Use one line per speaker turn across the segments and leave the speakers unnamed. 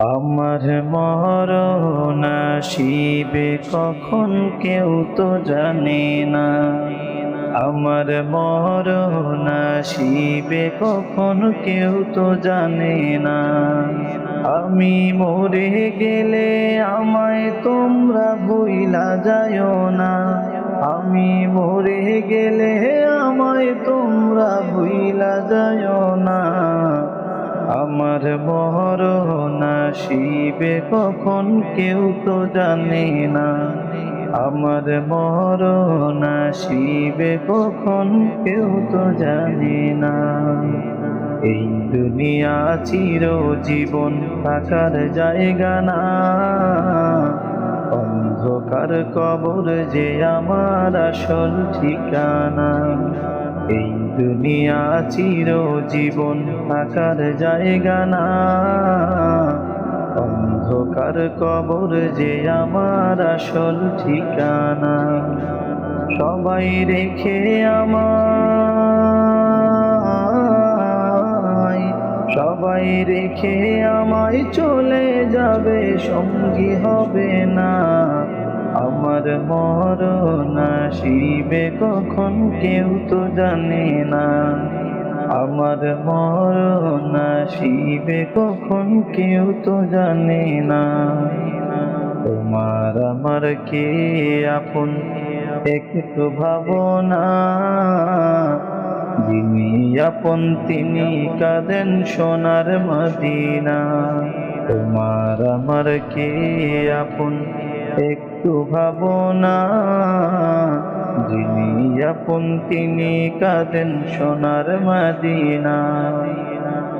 আমার মরণ আসিবে কখন কেউ তো জানে না। আমার মরণ আসিবে কখন কেউ তো জানে না। আমি মরে গেলে আমায় তোমরা ভুইলা যায় না। আমি মরে গেলে আমায় তোমরা ভুইলা যায় না। আমার মরণ আসিবে কখন কেউ তো জানে না। আমার মরণ আসিবে কখন কেউ তো জানে না। এই দুনিয়া চির জীবন থাকার জায়গা না। অন্ধকার কবর যে আমার আসল ঠিকানা। এই দুনিয়া চির জীবন থাকার জায়গা না। অন্ধকার কবর যে আমার আসল ঠিকানা, সবাই রেখে আমায়, সবাই রেখে আমায় চলে যাবে, সঙ্গী হবে না। আমার মরণ আসিবে কখন কেউ তো জানে না। আমার মরণ আসিবে কখন কেউ তো জানে না। তোমার আমার কে আপন? একটু ভাবনা যিনি আপন, তিনি কাঁদেন সোনার মদিনা। তোমার আমার কে আপন? একটু ভাবনা। যিনি আপন, তিনি কাঁদেন সোনার মদিনা।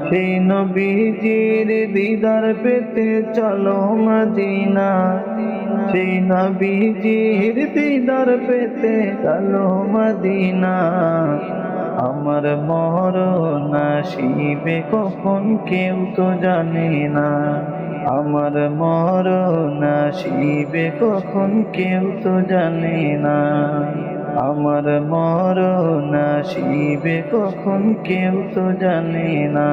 সেই নবীজির দিদার পেতে চলো মদিনা। সেই নবীজির দিদার পেতে চলো মদিনা। আমার মরণ আসিবে কখন কেউ তো জানে না। আমার মরণ শিবে কখন কেউ তো জানে না। আমার মরণ শিবে কখন কেউ তো জানে না।